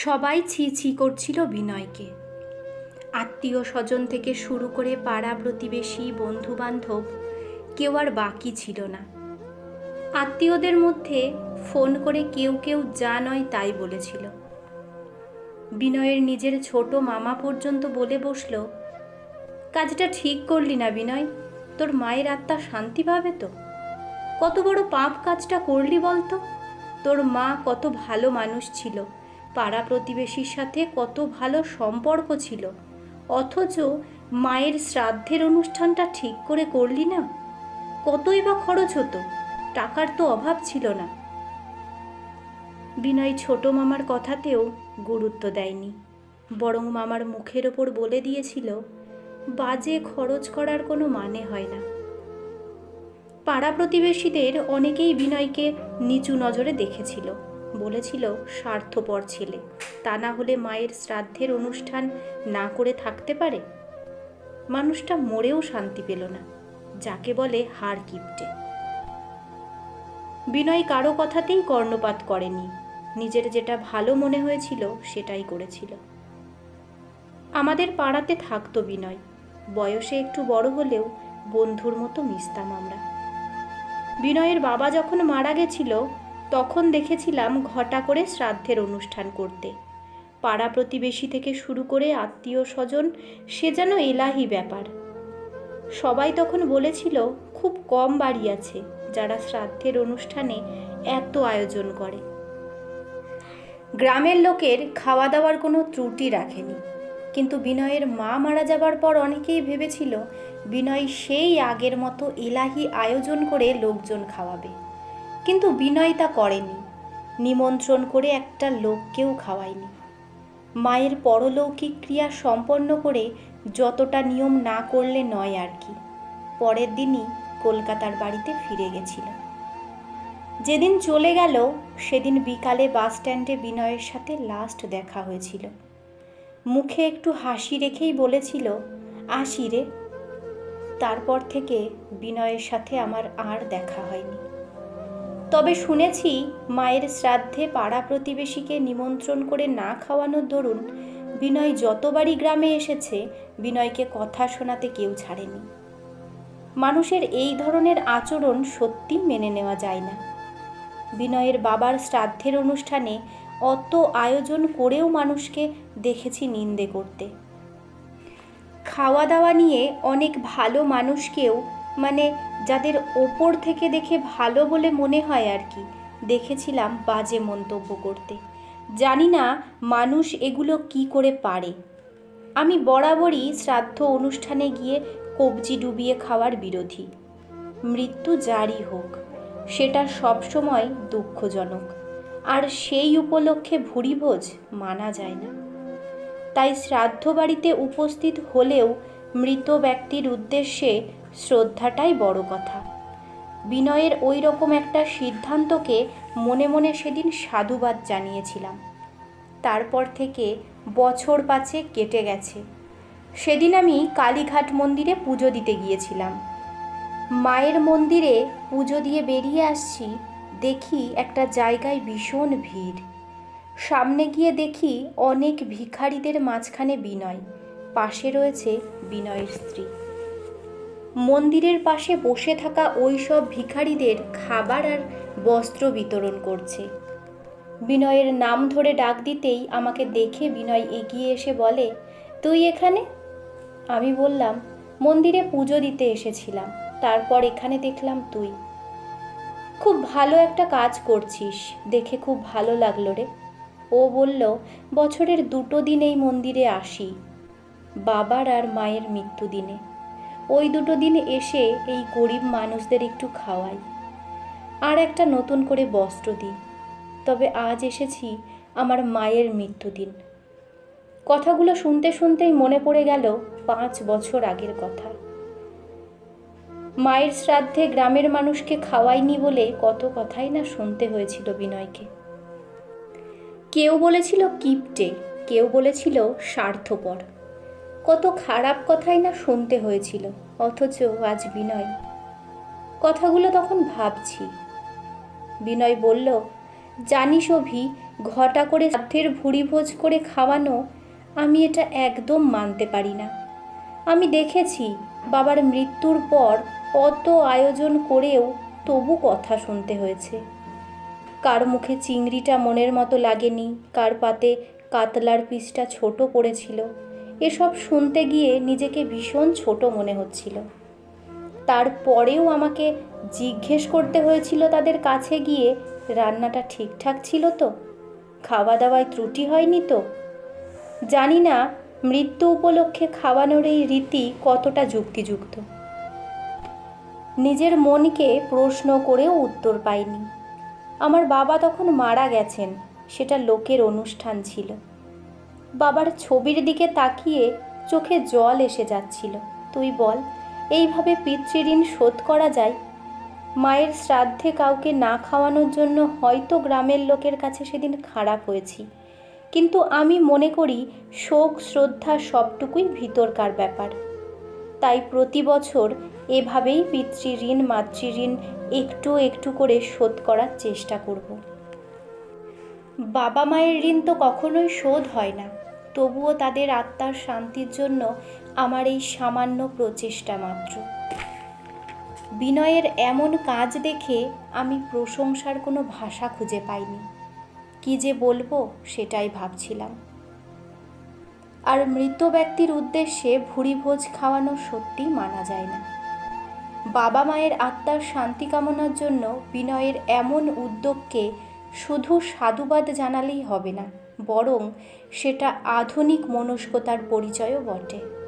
সবাই ছি ছি করছিল বিনয়কে। আত্মীয় স্বজন থেকে শুরু করে পাড়া প্রতিবেশী বন্ধু বান্ধব কেউ আর বাকি ছিল না। আত্মীয়দের মধ্যে ফোন করে কেউ কেউ যা নয় তাই বলেছিল। বিনয়ের নিজের ছোট মামা পর্যন্ত বলে বসল, কাজটা ঠিক করলি না বিনয়, তোর মায়ের আত্মা শান্তি পাবে তো? কত বড় পাপ কাজটা করলি বলতো? তোর মা কত ভালো মানুষ ছিল পাড়া প্রতিবেশীর সাথে কত ভালো সম্পর্ক ছিল। অথচ মায়ের শ্রাদ্ধের অনুষ্ঠানটা ঠিক করে করলি না? কতই বা খরচ হতো, টাকার তো অভাব ছিল না। বিনয় ছোট মামার কথাতেও গুরুত্ব দেয়নি। বরং মামার মুখের ওপর বলে দিয়েছিল, বাজে খরচ করার কোনো মানে হয় না। পাড়া প্রতিবেশীদের অনেকেই বিনয়কে নিচু নজরে দেখেছিল। বলেছিল, স্বার্থপর ছেলে। তা না হলে মায়ের শ্রাদ্ধের অনুষ্ঠান না করে থাকতে পারে? মানুষটা মরেও শান্তি পেল না। যাকে বলে হাড় কিপটে বিনয় কারও কথাতেই কর্ণপাত করেনি। নিজের যেটা ভালো মনে হয়েছিল, সেটাই করেছিল। আমাদের পাড়াতে থাকতো বিনয়। বয়সে একটু বড় হলেও বন্ধুর মতো মিশতাম আমরা। বিনয়ের বাবা যখন মারা গেছিল তখন দেখেছিলাম ঘটা করে শ্রাদ্ধের অনুষ্ঠান করতে। পাড়া প্রতিবেশী থেকে শুরু করে আত্মীয় স্বজন, সে যেন এলাহি ব্যাপার। সবাই তখন বলেছিল, খুব কম বাড়ি আছে যারা শ্রাদ্ধের অনুষ্ঠানে এত আয়োজন করে। গ্রামের লোকের খাওয়া দাওয়ার কোনো ত্রুটি রাখেনি। কিন্তু বিনয়ের মা মারা যাবার পর অনেকেই ভেবেছিল, বিনয় সেই আগের মতো এলাহি আয়োজন করে লোকজন খাওয়াবে। কিন্তু বিনয় তা করেনি। নিমন্ত্রণ করে একটা লোককেও খাওয়ায়নি। মায়ের পরলৌকিক ক্রিয়া সম্পন্ন করে যতটা নিয়ম না করলে নয় আর কি। পরের দিনই কলকাতার বাড়িতে ফিরে গেছিল যেদিন চলে গেল, সেদিন বিকালে বাস স্ট্যান্ডে বিনয়ের সাথে লাস্ট দেখা হয়েছিল। মুখে একটু হাসি রেখেই বলেছিল আসি রে তারপর থেকে বিনয়ের সাথে আমার আর দেখা হয়নি। তবে শুনেছি, মায়ের শ্রাদ্ধে পাড়া প্রতিবেশীকে নিমন্ত্রণ করে না খাওয়ানোর দরুন বিনয় যতবারই গ্রামে এসেছে, বিনয়কে কথা শোনাতে কেউ ছাড়েনি। মানুষের এই ধরনের আচরণ সত্যি মেনে নেওয়া যায় না। বিনয়ের বাবার শ্রাদ্ধের অনুষ্ঠানে অত আয়োজন করেও মানুষকে দেখেছি নিন্দে করতে। খাওয়া দাওয়া নিয়ে অনেক ভালো মানুষকেও মানে যাদের ওপর থেকে দেখে ভালো বলে মনে হয় আর কি, দেখেছিলাম বাজে মন্তব্য করতে। জানি না মানুষ এগুলো কি করে পারে। আমি বরাবরই শ্রাদ্ধ অনুষ্ঠানে গিয়ে কবজি ডুবিয়ে খাওয়ার বিরোধী। মৃত্যু যারই হোক, সেটা সবসময় দুঃখজনক। আর সেই উপলক্ষে ভুরিভোজ মানা যায় না। তাই শ্রাদ্ধ বাড়িতে উপস্থিত হলেও মৃত ব্যক্তির উদ্দেশ্যে শ্রদ্ধাটাই বড় কথা। বিনয়ের ওই রকম একটা সিদ্ধান্তকে মনে মনে সেদিন সাধুবাদ জানিয়েছিলাম। তারপর থেকে বছর পাঁচে কেটে গেছে। সেদিন আমি কালীঘাট মন্দিরে পুজো দিতে গিয়েছিলাম। মায়ের মন্দিরে পুজো দিয়ে বেরিয়ে আসছি, দেখি একটা জায়গায় ভীষণ ভিড়। সামনে গিয়ে দেখি অনেক ভিখারিদের মাঝখানে বিনয়। পাশে রয়েছে বিনয়ের স্ত্রী। মন্দিরের পাশে বসে থাকা ওই সব ভিখারিদের খাবার আর বস্ত্র বিতরণ করছে। বিনয়ের নাম ধরে ডাক দিতেই আমাকে দেখে বিনয় এগিয়ে এসে বলে, তুই এখানে? আমি বললাম, মন্দিরে পুজো দিতে এসেছিলাম, তারপর এখানে দেখলাম তুই। খুব ভালো একটা কাজ করছিস, দেখে খুব ভালো লাগল রে। ও বলল, বছরের দুটো দিন এই মন্দিরে আসি। বাবার আর মায়ের মৃত্যু দিনে। ওই দুটো দিন এসে এই গরিব মানুষদের একটু খাওয়াই। আর একটা নতুন করে বস্ত্র দিই। তবে আজ এসেছি আমার মায়ের মৃত্যুদিন কথাগুলো শুনতে শুনতেই মনে পড়ে গেল পাঁচ বছর আগের কথা। মায়ের শ্রাদ্ধে গ্রামের মানুষকে খাওয়াইনি বলে কত কথাই না শুনতে হয়েছিল বিনয়কে। কেউ বলেছিল কিপটে, কেউ বলেছিল স্বার্থপর। কত খারাপ কথাই না শুনতে হয়েছিল, অথচ আজ বিনয়। কথাগুলো তখন ভাবছি। বিনয় বলল, জানিস অভি, ঘটা করে সাধ্যের ভুড়ি ভোজ করে খাওয়ানো আমি এটা একদম মানতে পারি না। আমি দেখেছি বাবার মৃত্যুর পর অত আয়োজন করেও তবু কথা শুনতে হয়েছে। কার মুখে চিংড়িটা মনের মতো লাগেনি, কার পাতে কাতলার পিসটা ছোট পড়েছিল এসব শুনতে গিয়ে নিজেকে ভীষণ ছোট মনে হচ্ছিল। তারপরেও আমাকে জিজ্ঞেস করতে হয়েছিল তাদের কাছে গিয়ে, রান্নাটা ঠিকঠাক ছিল তো? খাওয়া দাওয়ায় ত্রুটি হয়নি তো? জানি না, মৃত্যু উপলক্ষে খাওয়ানোর এই রীতি কতটা যুক্তিযুক্ত। নিজের মনকে প্রশ্ন করেও উত্তর পাইনি। আমার বাবা তখন মারা গেছেন, সেটা লোকের অনুষ্ঠান ছিল। বাবার ছবির দিকে তাকিয়ে চোখে জল এসে যাচ্ছিল। তুই বল, এইভাবে পিতৃঋণ শোধ করা যায়? মায়ের শ্রাদ্ধে কাউকে না খাওয়ানোর জন্য হয়তো গ্রামের লোকের কাছে সেদিন খারাপ হয়েছি। কিন্তু আমি মনে করি শোক, শ্রদ্ধা সবটুকুই ভিতরকার ব্যাপার। তাই প্রতি বছর এভাবেই পিতৃঋণ, মাতৃঋণ একটু একটু করে শোধ করার চেষ্টা করব। বাবা মায়ের ঋণ তো কখনোই শোধ হয় না। তবুও তাদের আত্মার শান্তির জন্য আমার এই সামান্য প্রচেষ্টা মাত্র। বিনয়ের এমন কাজ দেখে আমি প্রশংসার কোনো ভাষা খুঁজে পাইনি। কি যে বলব সেটাই ভাবছিলাম। আর মৃত ব্যক্তির উদ্দেশ্যে ভুরি ভোজ খাওয়ানো সত্যিই মানা যায় না। বাবা মায়ের আত্মার শান্তি কামনার জন্য বিনয়ের এমন উদ্যোগকে শুধু সাধুবাদ জানালেই হবে না। বরং সেটা আধুনিক মনস্কতার পরিচয়ও বটে।